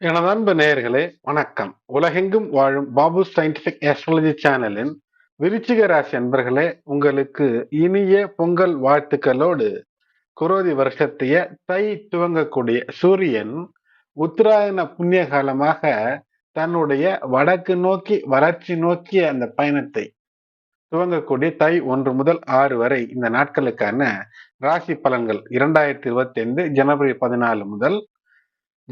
எனது அன்பு நேயர்களே வணக்கம். உலகெங்கும் வாழும் பாபு சயின்டிபிக் ஆஸ்ட்ராலஜி சேனலின் விருச்சிக ராசி அன்பர்களே உங்களுக்கு இனிய பொங்கல் வாழ்த்துக்களோடு குரோதி வருஷத்தைய தை துவங்கக்கூடிய சூரியன் உத்தராயண புண்ணிய காலமாக தன்னுடைய வடக்கு நோக்கி வளர்ச்சி நோக்கிய அந்த பயணத்தை துவங்கக்கூடிய தை ஒன்று முதல் ஆறு வரை இந்த நாட்களுக்கான ராசி பலன்கள் இரண்டாயிரத்தி இருபத்தி ஐந்து ஜனவரி பதினாலு முதல்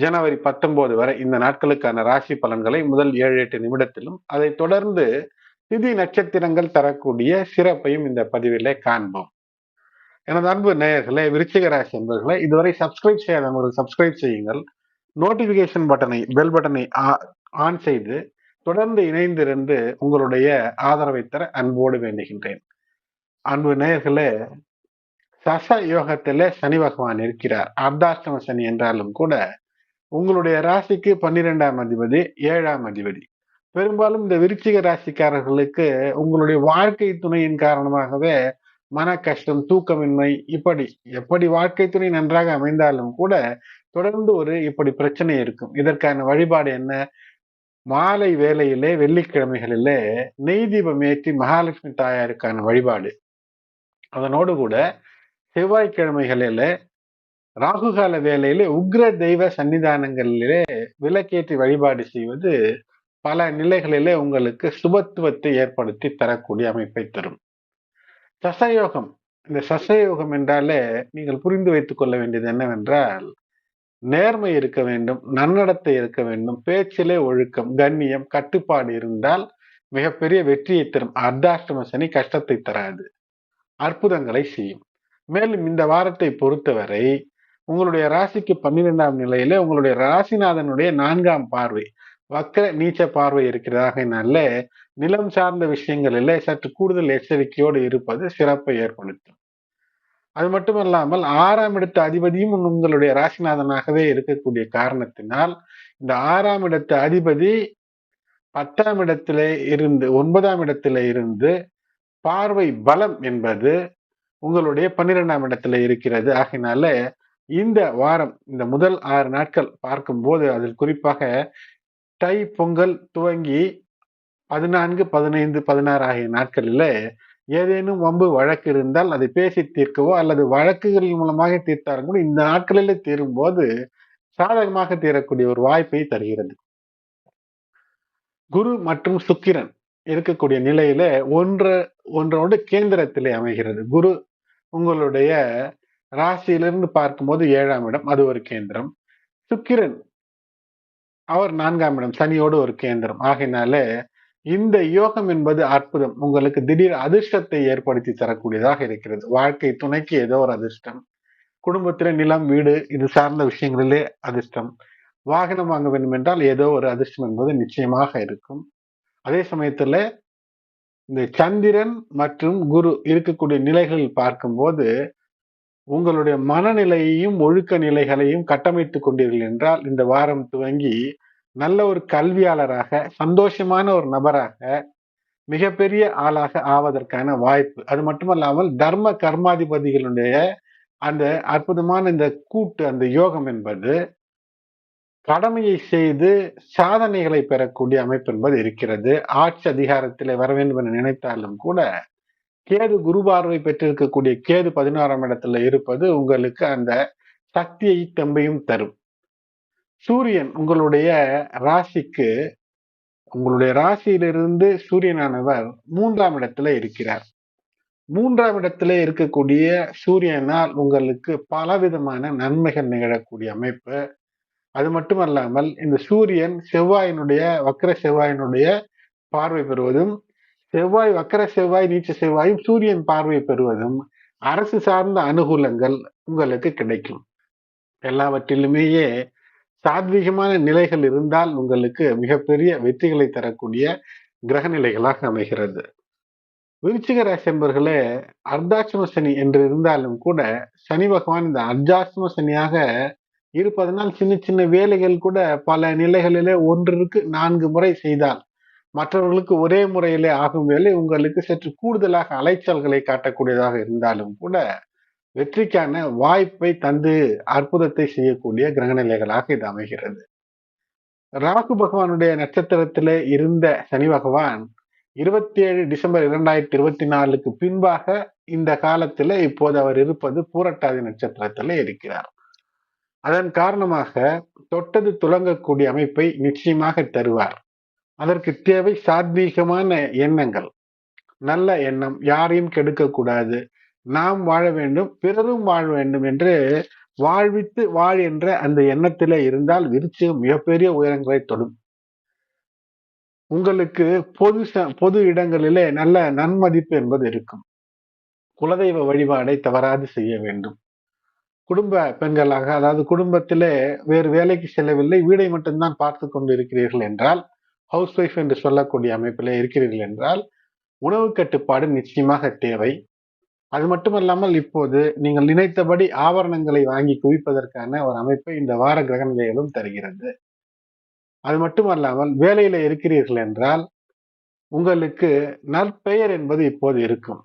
ஜனவரி பத்தொன்பது வரை இந்த நாட்களுக்கான ராசி பலன்களை முதல் ஏழு எட்டு நிமிடத்திலும் அதை தொடர்ந்து திதி நட்சத்திரங்கள் தரக்கூடிய சிறப்பையும் இந்த பதிவிலே காண்போம். எனது அன்பு நேயர்களே விருச்சிக ராசி என்பவர்களை இதுவரை சப்ஸ்கிரைப் செய்யாதவங்களுக்கு சப்ஸ்கிரைப் செய்யுங்கள். நோட்டிபிகேஷன் பட்டனை பெல் பட்டனை ஆன் செய்து தொடர்ந்து இணைந்திருந்து உங்களுடைய ஆதரவை தர அன்போடு வேண்டுகின்றேன். அன்பு நேயர்களே சச யோகத்திலே சனி பகவான் இருக்கிறார். அர்த்தாஷ்டம சனி என்றாலும் கூட உங்களுடைய ராசிக்கு பன்னிரெண்டாம் அதிபதி ஏழாம் அதிபதி. பெரும்பாலும் இந்த விருச்சிக ராசிக்காரர்களுக்கு உங்களுடைய வாழ்க்கை துணையின் காரணமாகவே மன கஷ்டம் தூக்கமின்மை இப்படி எப்படி வாழ்க்கை துணை நன்றாக அமைந்தாலும் கூட தொடர்ந்து ஒரு இப்படி பிரச்சனை இருக்கும். இதற்கான வழிபாடு என்ன? மாலை வேலையிலே வெள்ளிக்கிழமைகளிலே நெய் தீபம் ஏற்றி மகாலட்சுமி தாயாருக்கான வழிபாடு. அதனோடு கூட செவ்வாய்க்கிழமைகளிலே ராகுகால வேலையிலே உக்ர தெய்வ சன்னிதானங்களிலே விளக்கேற்றி வழிபாடு செய்வது பல நிலைகளிலே உங்களுக்கு சுபத்துவத்தை ஏற்படுத்தி தரக்கூடிய அமைப்பை தரும். சசயோகம். இந்த சசயோகம் என்றாலே நீங்கள் புரிந்து வைத்துக் கொள்ள வேண்டியது என்னவென்றால் நேர்மை இருக்க வேண்டும் நன்னடத்தை இருக்க வேண்டும் பேச்சிலே ஒழுக்கம் கண்ணியம் கட்டுப்பாடு இருந்தால் மிகப்பெரிய வெற்றியை தரும். அர்த்தாஷ்டம சனி கஷ்டத்தை தராது. அற்புதங்களை செய்யும். மேலும் இந்த வாரத்தை பொறுத்தவரை உங்களுடைய ராசிக்கு பன்னிரெண்டாம் நிலையில உங்களுடைய ராசிநாதனுடைய நான்காம் பார்வை. வக்கர நீச்ச பார்வை இருக்கிறதாகனால நிலம் சார்ந்த விஷயங்களில் சற்று கூடுதல் எச்சரிக்கையோடு இருப்பது சிறப்பை ஏற்படுத்தும். அது மட்டுமல்லாமல் ஆறாம் இடத்து அதிபதியும் உங்களுடைய ராசிநாதனாகவே இருக்கக்கூடிய காரணத்தினால் இந்த ஆறாம் இடத்து அதிபதி பத்தாம் இடத்துல இருந்து ஒன்பதாம் இடத்துல இருந்து பார்வை பலம் என்பது உங்களுடைய பன்னிரெண்டாம் இடத்துல இருக்கிறது. ஆகினால இந்த வாரம் இந்த முதல் ஆறு நாட்கள் பார்க்கும்போது அதில் குறிப்பாக தை பொங்கல் துவங்கி பதினான்கு பதினைந்து பதினாறு ஆகிய நாட்களில் ஏதேனும் வம்பு வழக்கு இருந்தால் அதை பேசி தீர்க்கவோ அல்லது வழக்குகள் மூலமாக தீர்த்தாலும் கூட இந்த நாட்களிலே தீரும் போது சாதகமாக தீரக்கூடிய ஒரு வாய்ப்பை தருகிறது. குரு மற்றும் சுக்கிரன் இருக்கக்கூடிய நிலையில ஒன்று ஒன்றோடு கேந்திரத்திலே அமைகிறது. குரு உங்களுடைய ராசியிலிருந்து பார்க்கும்போது ஏழாம் இடம் அது ஒரு கேந்திரம். சுக்கிரன் அவர் நான்காம் இடம் சனியோடு ஒரு கேந்திரம். ஆகையினால இந்த யோகம் என்பது அற்புதம். உங்களுக்கு திடீர் அதிர்ஷ்டத்தை ஏற்படுத்தி தரக்கூடியதாக இருக்கிறது. வாழ்க்கை துணைக்கு ஏதோ ஒரு அதிர்ஷ்டம். குடும்பத்தில நிலம் வீடு இது சார்ந்த விஷயங்களிலே அதிர்ஷ்டம். வாகனம் வாங்க வேண்டும் என்றால் ஏதோ ஒரு அதிர்ஷ்டம் என்பது நிச்சயமாக இருக்கும். அதே சமயத்துல இந்த சந்திரன் மற்றும் குரு இருக்கக்கூடிய நிலைகளில் பார்க்கும்போது உங்களுடைய மனநிலையையும் ஒழுக்க நிலைகளையும் கட்டமைத்துக் கொண்டீர்கள் என்றால் இந்த வாரம் துவங்கி நல்ல ஒரு கல்வியாளராக சந்தோஷமான ஒரு நபராக மிகப்பெரிய ஆளாக ஆவதற்கான வாய்ப்பு. அது மட்டுமல்லாமல் தர்ம கர்மாதிபதிகளுடைய அந்த அற்புதமான இந்த கூட்டு அந்த யோகம் என்பது கடமையை செய்து சாதனைகளை பெறக்கூடிய அமைப்பு என்பது இருக்கிறது. ஆட்சி அதிகாரத்திலே வர வேண்டும் என நினைத்தாலும் கூட கேது குரு பார்வை பெற்றிருக்கக்கூடிய கேது பதினாறாம் இடத்துல இருப்பது உங்களுக்கு அந்த சக்தியை தம்பையும் தரும். சூரியன் உங்களுடைய ராசிக்கு உங்களுடைய ராசியிலிருந்து சூரியனானவர் மூன்றாம் இடத்துல இருக்கிறார். மூன்றாம் இடத்துல இருக்கக்கூடிய சூரியனால் உங்களுக்கு பலவிதமான நன்மைகள் நிகழக்கூடிய அமைப்பு. அது மட்டுமல்லாமல் இந்த சூரியன் செவ்வாயினுடைய வக்கர செவ்வாயினுடைய பார்வை பெறுவதும் செவ்வாய் வக்கர செவ்வாய் நீச்ச செவ்வாயும் சூரியன் பார்வை பெறுவதும் அரசு சார்ந்த அனுகூலங்கள் உங்களுக்கு கிடைக்கும். எல்லாவற்றிலுமேயே சாத்வீகமான நிலைகள் இருந்தால் உங்களுக்கு மிகப்பெரிய வெற்றிகளை தரக்கூடிய கிரக நிலைகளாக அமைகிறது. விருச்சிக ராசி என்பர்களே அர்த்தாட்சம சனி என்று இருந்தாலும் கூட சனி பகவான் இந்த அர்த்தாட்சம சனியாக இருப்பதனால் சின்ன சின்ன வேலைகள் கூட பல நிலைகளிலே ஒன்றிற்கு நான்கு முறை செய்தால் மற்றவர்களுக்கு ஒரே முறையிலே ஆகும் வேலை உங்களுக்கு சற்று கூடுதலாக அலைச்சல்களை காட்டக்கூடியதாக இருந்தாலும் கூட வெற்றிக்கான வாய்ப்பை தந்து அற்புதத்தை செய்யக்கூடிய கிரகநிலைகளாக இது அமைகிறது. ராகு பகவானுடைய நட்சத்திரத்திலே இருந்த சனி பகவான் இருபத்தி ஏழு டிசம்பர் இரண்டாயிரத்தி இருபத்தி நாலுக்கு பின்பாக இந்த காலத்துல இப்போது அவர் இருப்பது பூரட்டாதி நட்சத்திரத்துல இருக்கிறார். அதன் காரணமாக தொட்டது துளங்கக்கூடிய அமைப்பை நிச்சயமாக தருவார். அதற்கு தேவை சாத்வீகமான எண்ணங்கள். நல்ல எண்ணம் யாரையும் கெடுக்கக்கூடாது நாம் வாழ வேண்டும் பிறரும் வாழ வேண்டும் என்று வாழ்வித்து வாழ் என்ற அந்த எண்ணத்திலே இருந்தால் விருச்சிகம் மிகப்பெரிய உயரங்களை தொடும். உங்களுக்கு பொது பொது இடங்களிலே நல்ல நன்மதிப்பு என்பது இருக்கும். குலதெய்வ வழிபாடை தவறாது செய்ய வேண்டும். குடும்ப பெண்களாக அதாவது குடும்பத்திலே வேறு வேலைக்கு செல்லவில்லை வீடை மட்டும்தான் பார்த்து கொண்டு இருக்கிறீர்கள் என்றால் ஹவுஸ் ஒய்ஃப் என்று சொல்லக்கூடிய அமைப்பில் இருக்கிறீர்கள் என்றால் உணவு கட்டுப்பாடு நிச்சயமாக தேவை. அது மட்டுமல்லாமல் இப்போது நீங்கள் நினைத்தபடி ஆபரணங்களை வாங்கி குவிப்பதற்கான ஒரு அமைப்பை இந்த வார கிரக நிலைகளும் தருகிறது. அது மட்டுமல்லாமல் வேலையில இருக்கிறீர்கள் என்றால் உங்களுக்கு நற்பெயர் என்பது இப்போது இருக்கும்.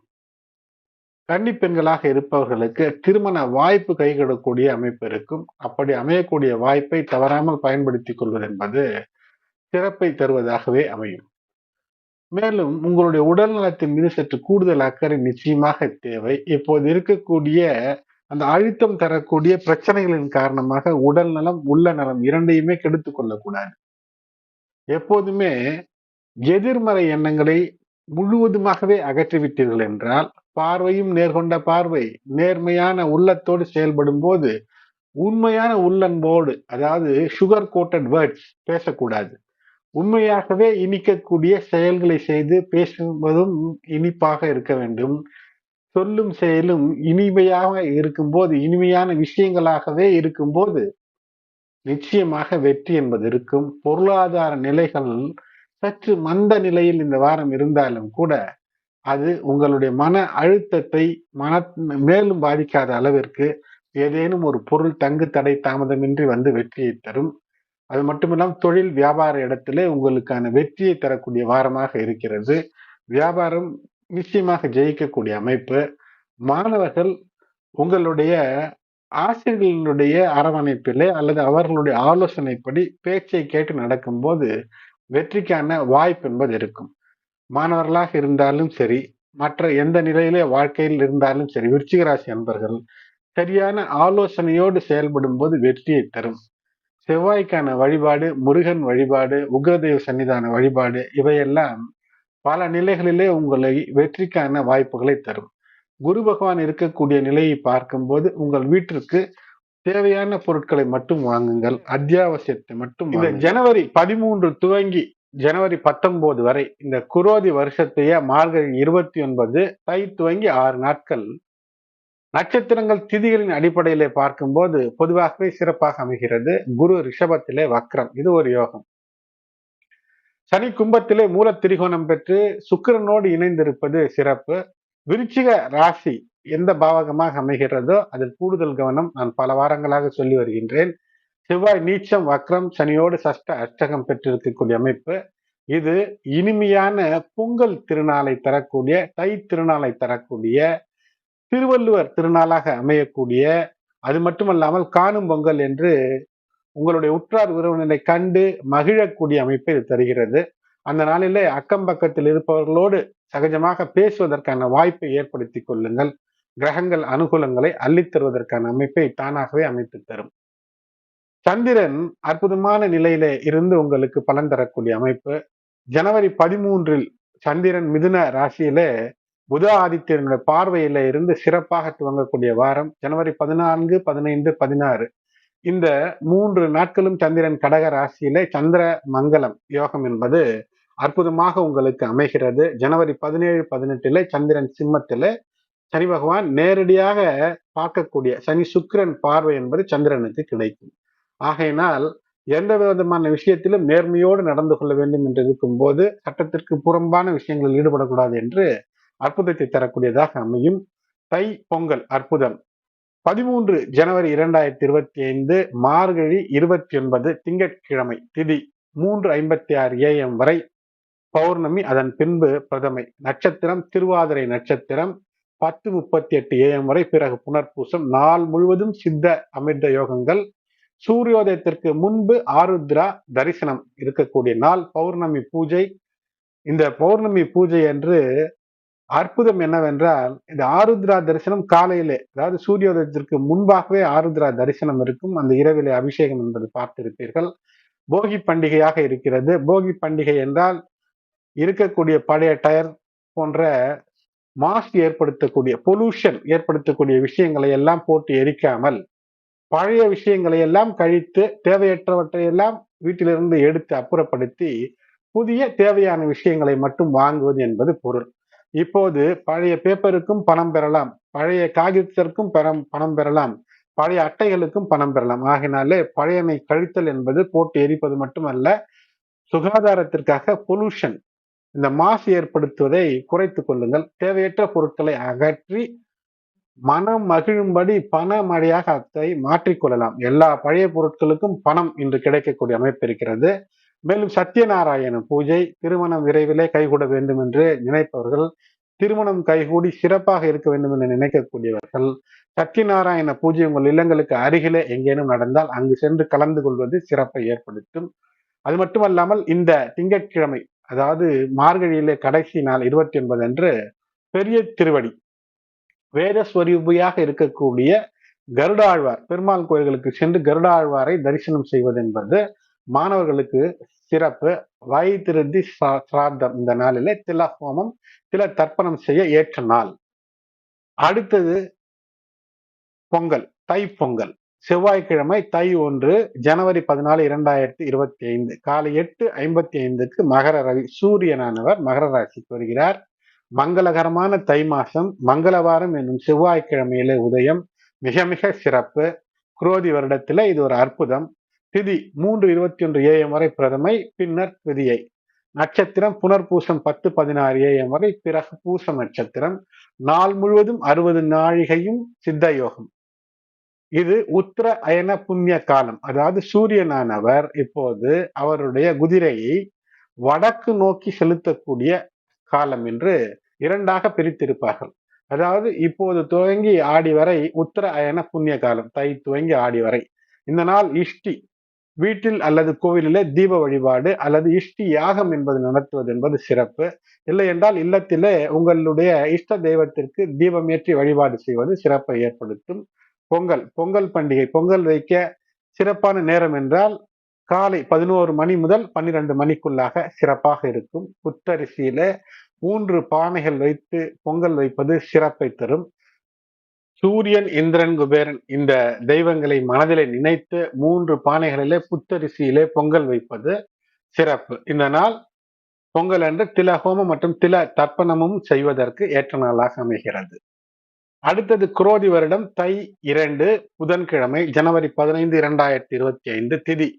கன்னி பெண்களாக இருப்பவர்களுக்கு திருமண வாய்ப்பு கைகூடக்கூடிய அமைப்பு இருக்கும். அப்படி அமையக்கூடிய வாய்ப்பை தவறாமல் பயன்படுத்திக் கொள்வது என்பது சிறப்பை தருவதாகவே அமையும். மேலும் உங்களுடைய உடல் நலத்தின் மீது சற்று கூடுதல் அக்கறை நிச்சயமாக தேவை. இப்போது இருக்கக்கூடிய அந்த அழுத்தம் தரக்கூடிய பிரச்சனைகளின் காரணமாக உடல் நலம் உள்ள நலம் இரண்டையுமே கெடுத்து கொள்ளக்கூடாது. எப்போதுமே எதிர்மறை எண்ணங்களை முழுவதுமாகவே அகற்றிவிட்டீர்கள் என்றால் பார்வையும் நேர்கொண்ட பார்வை நேர்மையான உள்ளத்தோடு செயல்படும் போது உண்மையான உள்ளன்போடு அதாவது சுகர் கோட்டட் வேர்ட்ஸ் பேசக்கூடாது. உண்மையாகவே இனிக்கக்கூடிய செயல்களை செய்து பேசுவதும் இனிப்பாக இருக்க வேண்டும். சொல்லும் செயலும் இனிமையாக இருக்கும்போது இனிமையான விஷயங்களாகவே இருக்கும்போது நிச்சயமாக வெற்றி என்பது இருக்கும். பொருளாதார நிலைகள் சற்று மந்த நிலையில் இந்த வாரம் இருந்தாலும் கூட அது உங்களுடைய மன அழுத்தத்தை மன மேலும் பாதிக்காத அளவிற்கு ஏதேனும் ஒரு பொருள் தங்கு தடை தாமதமின்றி வந்து வெற்றியை தரும். அது மட்டுமில்லாமல் தொழில் வியாபார இடத்திலே உங்களுக்கான வெற்றியை தரக்கூடிய வாரமாக இருக்கிறது. வியாபாரம் நிச்சயமாக ஜெயிக்கக்கூடிய அமைப்பு. மாணவர்கள் உங்களுடைய ஆசிரியர்களுடைய அரவணைப்பிலே அல்லது அவர்களுடைய ஆலோசனைப்படி பேச்சை கேட்டு நடக்கும்போது வெற்றிக்கான வாய்ப்பு என்பது இருக்கும். மாணவர்களாக இருந்தாலும் சரி மற்ற எந்த நிலையிலே வாழ்க்கையில் இருந்தாலும் சரி விருச்சிகராசி அன்பர்கள் சரியான ஆலோசனையோடு செயல்படும் போது வெற்றியை தரும். செவ்வாய்க்கான வழிபாடு முருகன் வழிபாடு உக்ரதேவ சன்னிதான வழிபாடு இவையெல்லாம் பல நிலைகளிலே உங்களை வெற்றிக்கான வாய்ப்புகளை தரும். குரு பகவான் இருக்கக்கூடிய நிலையை பார்க்கும்போது உங்கள் வீட்டிற்கு தேவையான பொருட்களை மட்டும் வாங்குங்கள் அத்தியாவசியத்தை மட்டும் இந்த ஜனவரி பதிமூன்று துவங்கி ஜனவரி பத்தொன்பது வரை இந்த குரோதி வருஷத்தைய மார்கழி இருபத்தி ஒன்பது தை துவங்கி ஆறு நாட்கள் நட்சத்திரங்கள் திதிகளின் அடிப்படையிலே பார்க்கும்போது பொதுவாகவே சிறப்பாக அமைகிறது. குரு ரிஷபத்திலே வக்ரம். இது ஒரு யோகம். சனி கும்பத்திலே மூல திரிகோணம் பெற்று சுக்கிரனோடு இணைந்திருப்பது சிறப்பு. விருச்சிக ராசி எந்த பாவகமாக அமைகிறதோ அதில் கூடுதல் கவனம் நான் பல வாரங்களாக சொல்லி வருகின்றேன். செவ்வாய் நீச்சம் வக்ரம் சனியோடு சஷ்ட அஷ்டகம் பெற்றிருக்கக்கூடிய அமைப்பு. இது இனிமையான பொங்கல் திருநாளை தரக்கூடிய தை திருநாளை தரக்கூடிய திருவள்ளுவர் திருநாளாக அமையக்கூடிய அது மட்டுமல்லாமல் காணும் பொங்கல் என்று உங்களுடைய உற்றார் உறவினரை கண்டு மகிழக்கூடிய அமைப்பை இது தருகிறது. அந்த நாளிலே அக்கம் பக்கத்தில் இருப்பவர்களோடு சகஜமாக பேசுவதற்கான வாய்ப்பை ஏற்படுத்தி கொள்ளுங்கள். கிரகங்கள் அனுகூலங்களை அள்ளித்தருவதற்கான அமைப்பை தானாகவே அமைத்து தரும். சந்திரன் அற்புதமான நிலையில இருந்து உங்களுக்கு பலன் தரக்கூடிய அமைப்பு. ஜனவரி பதிமூன்றில் சந்திரன் மிதுன ராசியில புத ஆதித்யனுடைய பார்வையில இருந்து சிறப்பாக துவங்கக்கூடிய வாரம் ஜனவரி பதினான்கு பதினைந்து பதினாறு. இந்த மூன்று நாட்களும் சந்திரன் கடக ராசியில சந்திர மங்கலம் யோகம் என்பது அற்புதமாக உங்களுக்கு அமைகிறது. ஜனவரி பதினேழு பதினெட்டுல சந்திரன் சிம்மத்தில் சனி பகவான் நேரடியாக பார்க்கக்கூடிய சனி சுக்கிரன் பார்வை என்பது சந்திரனுக்கு கிடைக்கும். ஆகையினால் எந்த விதமான விஷயத்திலும் நேர்மையோடு நடந்து கொள்ள வேண்டும் என்று இருக்கும் போது சட்டத்திற்கு புறம்பான விஷயங்களில் ஈடுபடக்கூடாது என்று அற்புதத்தை தரக்கூடியதாக அமையும். தை பொங்கல் அற்புதம். பதிமூன்று ஜனவரி இரண்டாயிரத்தி இருபத்தி ஐந்து மார்கழி இருபத்தி ஒன்பது திங்கட்கிழமை திதி மூன்று ஐம்பத்தி ஆறு ஏஎம் வரை பௌர்ணமி அதன் பின்பு பிரதமை நட்சத்திரம் திருவாதிரை நட்சத்திரம் பத்து முப்பத்தி எட்டு ஏஎம் வரை பிறகு புனர்பூசம் நாள் முழுவதும் சித்த அமிர்த யோகங்கள். சூரியோதயத்திற்கு முன்பு ஆருத்ரா தரிசனம் இருக்கக்கூடிய நாள் பௌர்ணமி பூஜை. இந்த பௌர்ணமி பூஜை என்று அற்புதம் என்னவென்றால் இந்த ஆருத்ரா தரிசனம் காலையிலே அதாவது சூரியோதயத்திற்கு முன்பாகவே ஆருத்ரா தரிசனம் இருக்கும். அந்த இரவிலே அபிஷேகம் என்பது பார்த்திருப்பீர்கள். போகி பண்டிகையாக இருக்கிறது. போகி பண்டிகை என்றால் இருக்கக்கூடிய பழைய டயர் போன்ற மாசு ஏற்படுத்தக்கூடிய பொல்யூஷன் ஏற்படுத்தக்கூடிய விஷயங்களை எல்லாம் போட்டு எரிக்காமல் பழைய விஷயங்களை எல்லாம் கழித்து தேவையற்றவற்றை எல்லாம் வீட்டிலிருந்து எடுத்து அப்புறப்படுத்தி புதிய தேவையான விஷயங்களை மட்டும் வாங்குவது என்பது பொருள். இப்போது பழைய பேப்பருக்கும் பணம் பெறலாம். பழைய காகிதத்திற்கும் பணம் பெறலாம். பழைய அட்டைகளுக்கும் பணம் பெறலாம். ஆகினாலே பழையமை கழித்தல் என்பது போட்டு எரிப்பது மட்டுமல்ல சுகாதாரத்திற்காக பொல்யூஷன் இந்த மாசு ஏற்படுத்துவதை குறைத்துக் கொள்ளுங்கள். தேவையற்ற பொருட்களை அகற்றி மனம் மகிழும்படி பண மழையாக அதை மாற்றிக்கொள்ளலாம் எல்லா பழைய பொருட்களுக்கும் பணம் இன்று கிடைக்கக்கூடிய அமைப்பு இருக்கிறது. மேலும் சத்யநாராயண பூஜை திருமணம் விரைவிலே கைகூட வேண்டும் என்று நினைப்பவர்கள் திருமணம் கைகூடி சிறப்பாக இருக்க வேண்டும் என்று நினைக்கக்கூடியவர்கள் சத்யநாராயண பூஜை உங்கள் இல்லங்களுக்கு அருகிலே எங்கேனும் நடந்தால் அங்கு சென்று கலந்து கொள்வது சிறப்பை ஏற்படுத்தும். அது மட்டுமல்லாமல் இந்த திங்கட்கிழமை அதாவது மார்கழியிலே கடைசி நாள் இருபத்தி ஒன்பது அன்று பெரிய திருவடி வேதஸ்வரூபியாக இருக்கக்கூடிய கருடாழ்வார் பெருமாள் கோயில்களுக்கு சென்று கருடாழ்வாரை தரிசனம் செய்வது என்பது மாணவர்களுக்கு சிறப்பு. வயிற்றிருந்தி சிராத்தம் இந்த நாளிலே தில ஹோமம் தில தர்ப்பணம் செய்ய ஏற்ற நாள். அடுத்தது பொங்கல் தை பொங்கல். செவ்வாய்க்கிழமை தை ஒன்று ஜனவரி பதினாலு இரண்டாயிரத்தி இருபத்தி ஐந்து காலை எட்டு ஐம்பத்தி ஐந்துக்கு மகர ரவி சூரியனானவர் மகர ராசிக்கு வருகிறார். மங்களகரமான தை மாசம் மங்களவாரம் என்னும் செவ்வாய்க்கிழமையிலே உதயம் மிக மிக சிறப்பு. குரோதி வருடத்துல இது ஒரு அற்புதம். திதி மூன்று இருபத்தி ஒன்று ஏஎம் வரை பிரதமை பின்னர் திதியை. நட்சத்திரம் புனர்பூசம் பத்து பதினாறு ஏஎம் வரை பிறகு பூசம் நட்சத்திரம். நாள் முழுவதும் அறுபது நாழிகையும் சித்த யோகம் இது உத்தர அயன புண்ணிய காலம். அதாவது சூரியனானவர் இப்போது அவருடைய குதிரையை வடக்கு நோக்கி செலுத்தக்கூடிய காலம் என்று இரண்டாக பிரித்திருப்பார்கள். அதாவது இப்போது துவங்கி ஆடி வரை உத்தர அயன புண்ணிய காலம். தை துவங்கி ஆடி வரை. இந்த நாள் இஷ்டி. வீட்டில் அல்லது கோவிலிலே தீப வழிபாடு அல்லது இஷ்டி யாகம் என்பது நடத்துவது என்பது சிறப்பு. இல்லை என்றால் இல்லத்திலே உங்களுடைய இஷ்ட தெய்வத்திற்கு தீபம் ஏற்றி வழிபாடு செய்வது சிறப்பை ஏற்படுத்தும். பொங்கல் பொங்கல் பண்டிகை பொங்கல் வைக்க சிறப்பான நேரம் என்றால் காலை பதினோரு மணி முதல் பன்னிரண்டு மணிக்குள்ளாக சிறப்பாக இருக்கும். புத்தரிசியில மூன்று பானைகள் வைத்து பொங்கல் வைப்பது சிறப்பை தரும். சூரியன் இந்திரன் குபேரன் இந்த தெய்வங்களை மனதிலே நினைத்து மூன்று பானைகளிலே புத்தரிசியிலே பொங்கல் வைப்பது சிறப்பு. இந்த நாள் பொங்கல் அன்று தில ஹோமம் மற்றும் தில தர்ப்பணமும் செய்வதற்கு ஏற்ற நாளாக அமைகிறது. அடுத்தது குரோதி வருடம் தை இரண்டு புதன்கிழமை ஜனவரி பதினைந்து இரண்டாயிரத்தி இருபத்தி ஐந்து திதி.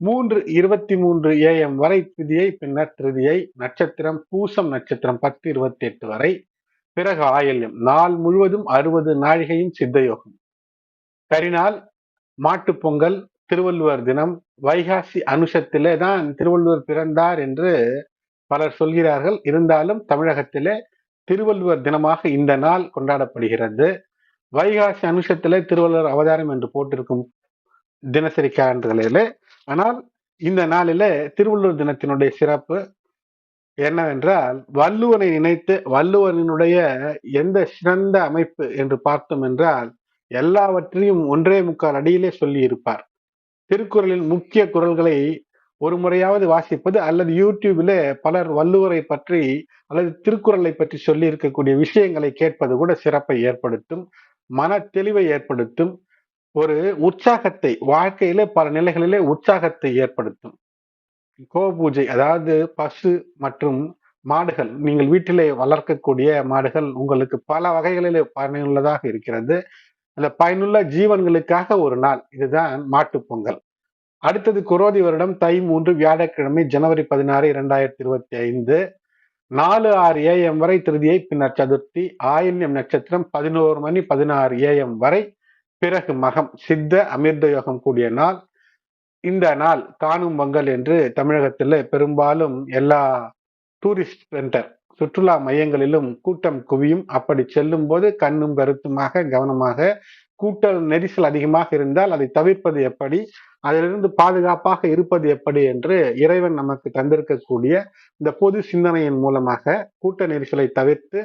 மூன்று இருபத்தி மூன்று ஏஎம் வரை திதியை பின்னர் திருதியை நட்சத்திரம் பூசம் நட்சத்திரம் பத்து இருபத்தி எட்டு வரை பிறகு ஆயல்யம். நாள் முழுவதும் அறுபது நாழிகையும் சித்தயோகம். கரிநாள் மாட்டு பொங்கல் திருவள்ளுவர் தினம் வைகாசி அனுஷத்திலே தான் திருவள்ளுவர் பிறந்தார் என்று பலர் சொல்கிறார்கள். இருந்தாலும் தமிழகத்திலே திருவள்ளுவர் தினமாக இந்த நாள் கொண்டாடப்படுகிறது. வைகாசி அனுஷத்திலே திருவள்ளுவர் அவதாரம் என்று போட்டிருக்கும் தினசரி கேலண்டர்களிலே. ஆனால் இந்த நாளிலே திருவள்ளுவர் தினத்தினுடைய சிறப்பு என்னவென்றால் வள்ளுவனை நினைத்து வள்ளுவனினுடைய எந்த சிறந்த அமைப்பு என்று பார்த்தோம் என்றால் எல்லாவற்றையும் ஒன்றே முக்கால் அடியிலே சொல்லி இருப்பார் திருக்குறளின் முக்கிய குரல்களை ஒரு முறையாவது வாசிப்பது அல்லது யூடியூபிலே பலர் வள்ளுவரை பற்றி அல்லது திருக்குறளை பற்றி சொல்லி இருக்கக்கூடிய விஷயங்களை கேட்பது கூட சிறப்பை ஏற்படுத்தும் மன தெளிவை ஏற்படுத்தும் ஒரு உற்சாகத்தை வாழ்க்கையிலே பல நிலைகளிலே உற்சாகத்தை ஏற்படுத்தும். கோ பூஜை அதாவது பசு மற்றும் மாடுகள் நீங்கள் வீட்டிலே வளர்க்கக்கூடிய மாடுகள் உங்களுக்கு பல வகைகளிலே பயனுள்ளதாக இருக்கிறது. அந்த பயனுள்ள ஜீவன்களுக்காக ஒரு நாள் இதுதான் மாட்டு பொங்கல். அடுத்தது குரோதி வருடம் தை மூன்று வியாழக்கிழமை ஜனவரி பதினாறு இரண்டாயிரத்தி இருபத்தி ஐந்து. நாலு ஆறு ஏஎம் வரை திருதியை பின்னர் சதுர்த்தி ஆயில்யம் நட்சத்திரம் பதினோரு மணி பதினாறு ஏஎம் வரை பிறகு மகம் சித்த அமிர்த யோகம் கூடிய நாள். இந்த நாள் காணும் பொங்கல் என்று தமிழகத்தில் பெரும்பாலும் எல்லா டூரிஸ்ட் சென்டர் சுற்றுலா மையங்களிலும் கூட்டம் குவியும். அப்படி செல்லும் போது கண்ணும் கருத்துமாக கவனமாக கூட்டல் நெரிசல் அதிகமாக இருந்தால் அதை தவிர்ப்பது எப்படி அதிலிருந்து பாதுகாப்பாக இருப்பது எப்படி என்று இறைவன் நமக்கு தந்திருக்கக்கூடிய இந்த பொது சிந்தனையின் மூலமாக கூட்ட நெரிசலை தவிர்த்து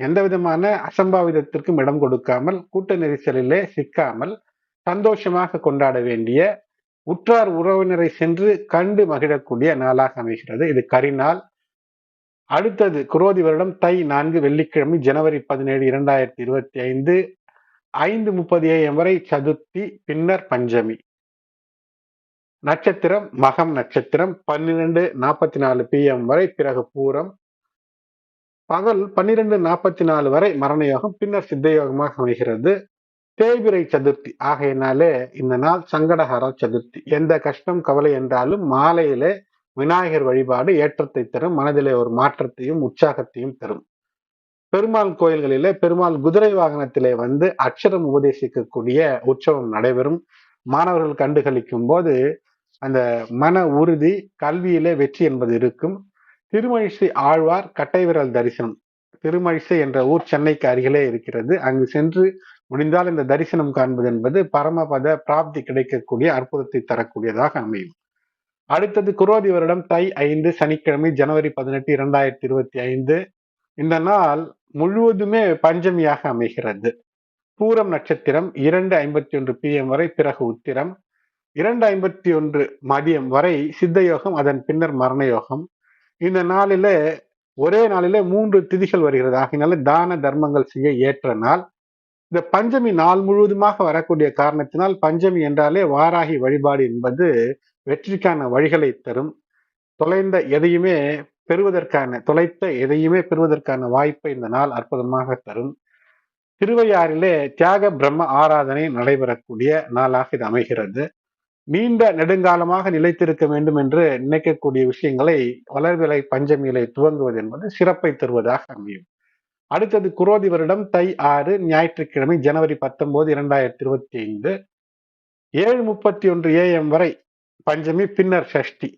எந்த விதமான அசம்பாவிதத்திற்கும் இடம் கொடுக்காமல் கூட்ட நெரிசலிலே சிக்காமல் சந்தோஷமாக கொண்டாட வேண்டிய உற்றார் உறவினரை சென்று கண்டு மகிழக்கூடிய நாளாக அமைகிறது. இது கரிநாள். அடுத்தது குரோதி வருடம் தை நான்கு வெள்ளிக்கிழமை ஜனவரி பதினேழு இரண்டாயிரத்தி இருபத்தி ஐந்து ஐந்து முப்பது ஏஎம் வரை சதுர்த்தி பின்னர் பஞ்சமி. நட்சத்திரம் மகம் நட்சத்திரம் பன்னிரெண்டு நாற்பத்தி நாலு பிஎம் வரை பிறகு பூரம். பகல் பன்னிரெண்டு நாற்பத்தி நாலு வரை மரண யோகம் பின்னர் சித்த யோகமாக அமைகிறது. தேய்பிரை சதுர்த்தி. ஆகையினாலே இந்த நாள் சங்கடஹர சதுர்த்தி. எந்த கஷ்டம் கவலை என்றாலும் மாலையிலே விநாயகர் வழிபாடு ஏற்றத்தை தரும். மனதிலே ஒரு மாற்றத்தையும் உற்சாகத்தையும் தரும். பெருமாள் கோயில்களிலே பெருமாள் குதிரை வாகனத்திலே வந்து அக்ஷரம் உபதேசிக்கக்கூடிய உற்சவம் நடைபெறும். மாணவர்கள் கண்டுகளிக்கும் போது அந்த மன உறுதி கல்வியிலே வெற்றி என்பது இருக்கும். திருமழிசை ஆழ்வார் கட்டை விரல் தரிசனம். திருமழிசை என்ற ஊர் சென்னைக்கு அருகிலே இருக்கிறது. அங்கு சென்று முடிந்தால் இந்த தரிசனம் காண்பது என்பது பரமபத பிராப்தி கிடைக்கக்கூடிய அற்புதத்தை தரக்கூடியதாக அமையும். அடுத்தது குரோதி வருடம் தை ஐந்து சனிக்கிழமை ஜனவரி பதினெட்டு இரண்டாயிரத்தி இருபத்தி ஐந்து. இந்த நாள் முழுவதுமே பஞ்சமியாக அமைகிறது. பூரம் நட்சத்திரம் இரண்டு ஐம்பத்தி ஒன்று பிஎம் வரை பிறகு உத்திரம் இரண்டு ஐம்பத்தி ஒன்று மதியம் வரை சித்த யோகம் அதன் பின்னர் மரண யோகம். இந்த நாளில ஒரே நாளில மூன்று திதிகள் வருகிறது. ஆகினால தான தர்மங்கள் செய்ய ஏற்ற நாள். இந்த பஞ்சமி நாள் முழுவதுமாக வரக்கூடிய காரணத்தினால் பஞ்சமி என்றாலே வாராகி வழிபாடு என்பது வெற்றிக்கான வழிகளை தரும். தொலைந்த எதையுமே பெறுவதற்கான தொலைத்த எதையுமே பெறுவதற்கான வாய்ப்பை இந்த நாள் அற்புதமாக தரும். திருவையாறிலே தியாக பிரம்ம ஆராதனை நடைபெறக்கூடிய நாளாக இது அமைகிறது. நீண்ட நெடுங்காலமாக நிலைத்திருக்க வேண்டும் என்று நினைக்கக்கூடிய விஷயங்களை வளர்விலை பஞ்சமியிலை துவங்குவது என்பது சிறப்பை தருவதாக அமையும். அடுத்தது குரோதி வருடம் தை ஆறு ஞாயிற்றுக்கிழமை ஜனவரி பத்தொன்பது இரண்டாயிரத்தி இருபத்தி ஐந்து ஏழு முப்பத்தி ஒன்று ஏஎம் வரை பஞ்சமி பின்னர் ஷஷ்டி.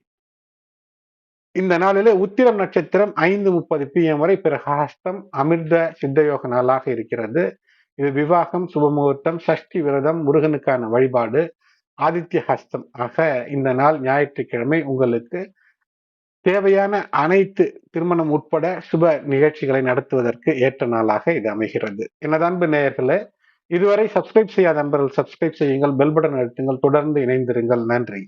இந்த நாளிலே உத்திரம் நட்சத்திரம் ஐந்து முப்பது பிஎம் வரை பிரகாஷ்டம் அமிர்த சித்தயோக நாளாக இருக்கிறது. இது விவாகம் சுபமுகூர்த்தம் சஷ்டி விரதம் முருகனுக்கான வழிபாடு ஆதித்ய ஹஸ்தம் ஆக இந்த நாள் ஞாயிற்றுக்கிழமை உங்களுக்கு தேவையான அனைத்து திருமணம் உட்பட சுப நிகழ்ச்சிகளை நடத்துவதற்கு ஏற்ற நாளாக இது அமைகிறது. எனது அன்பு நேயர்களே இதுவரை சப்ஸ்கிரைப் செய்யாத நண்பர்கள் சப்ஸ்கிரைப் செய்யுங்கள் பெல் பட்டன் அழுத்துங்கள் தொடர்ந்து இணைந்திருங்கள். நன்றி.